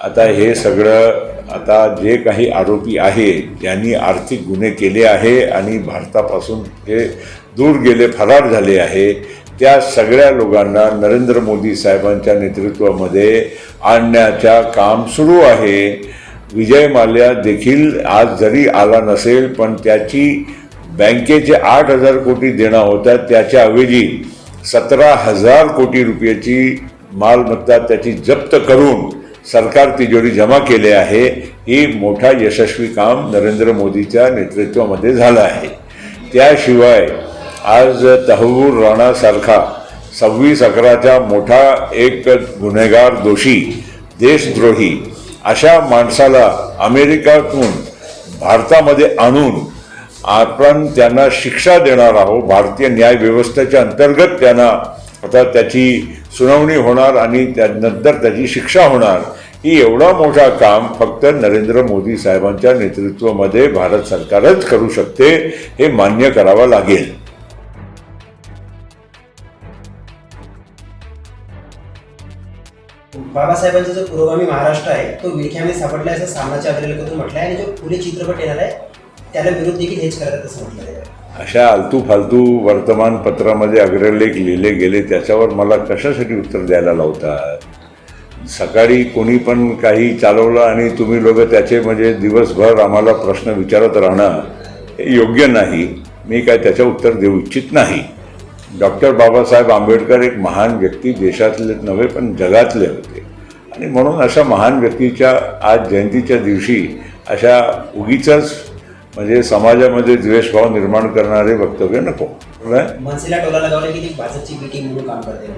आता हे सगळं आता जे काही आरोपी आहे ज्यांनी आर्थिक गुन्हे केले आहे आणि भारतापासून हे दूर गेले फरार झाले आहे त्या सगळ्या लोकांना नरेंद्र मोदी साहेबांच्या नेतृत्वामध्ये आणण्याच्या काम सुरू आहे. विजय माल्या देखील आज जरी आला नसेल पण त्याची बँकेचे आठ हजार कोटी देणं होता त्याच्याऐवजी सतरा हजार कोटी रुपयाची मालमत्ता त्याची जप्त करून सरकार तिजोरी जमा केले आहे. ही मोठा यशस्वी काम नरेंद्र मोदीच्या नेतृत्वामध्ये झालं आहे. त्याशिवाय आज तहवूर राणासारखा सव्वीस अकराचा मोठा एक गुन्हेगार दोषी देशद्रोही अशा माणसाला अमेरिकातून भारतामध्ये आणून आपण त्यांना शिक्षा देणार आहोत. भारतीय न्याय व्यवस्थेच्या अंतर्गत त्यांना आता त्याची सुनावणी होणार आणि त्यानंतर त्याची शिक्षा होणार ही एवढा मोठा काम फक्त नरेंद्र मोदी साहेबांच्या नेतृत्वामध्ये भारत सरकारच करू शकते हे मान्य करावं लागेल. बाबासाहेबांचा जो पुरोगामी महाराष्ट्र आहे तो विळख्यामध्ये सापडला असं सामनाच्या अग्रलेखातून म्हटलं आहे आणि जो पुढे चित्रपट येणार आहे त्याला विरोध देखील हेच करत असं म्हटलं आहे अशा आलतू फालतू वर्तमानपत्रामध्ये अग्रलेख लिहिले गेले त्याच्यावर मला कशासाठी उत्तर द्यायला लावतात? सकाळी कोणी पण काही चालवलं आणि तुम्ही लोक त्याचे म्हणजे दिवसभर आम्हाला प्रश्न विचारत राहणं हे योग्य नाही. मी काय त्याचं उत्तर देऊ इच्छित नाही. डॉक्टर बाबासाहेब आंबेडकर एक महान व्यक्ती देशातले नव्हे पण जगातले होते. आणि म्हणून अशा महान व्यक्तीच्या आज जयंतीच्या दिवशी अशा उगीच म्हणजे समाजामध्ये द्वेषभाव निर्माण करणारे वक्तव्य नको आहे?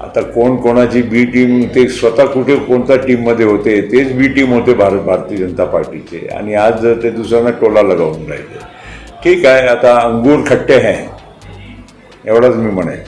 आता कोण कोणाची बी टीम ते स्वतः कुठे कोणत्या टीममध्ये होते तेच बी टीम होते भारत भारतीय जनता पार्टीचे. आणि आज ते दुसऱ्यांना टोला लगावून राहिले. ठीक आहे आता अंगूर खट्टे है. एवढंच मी म्हणेन.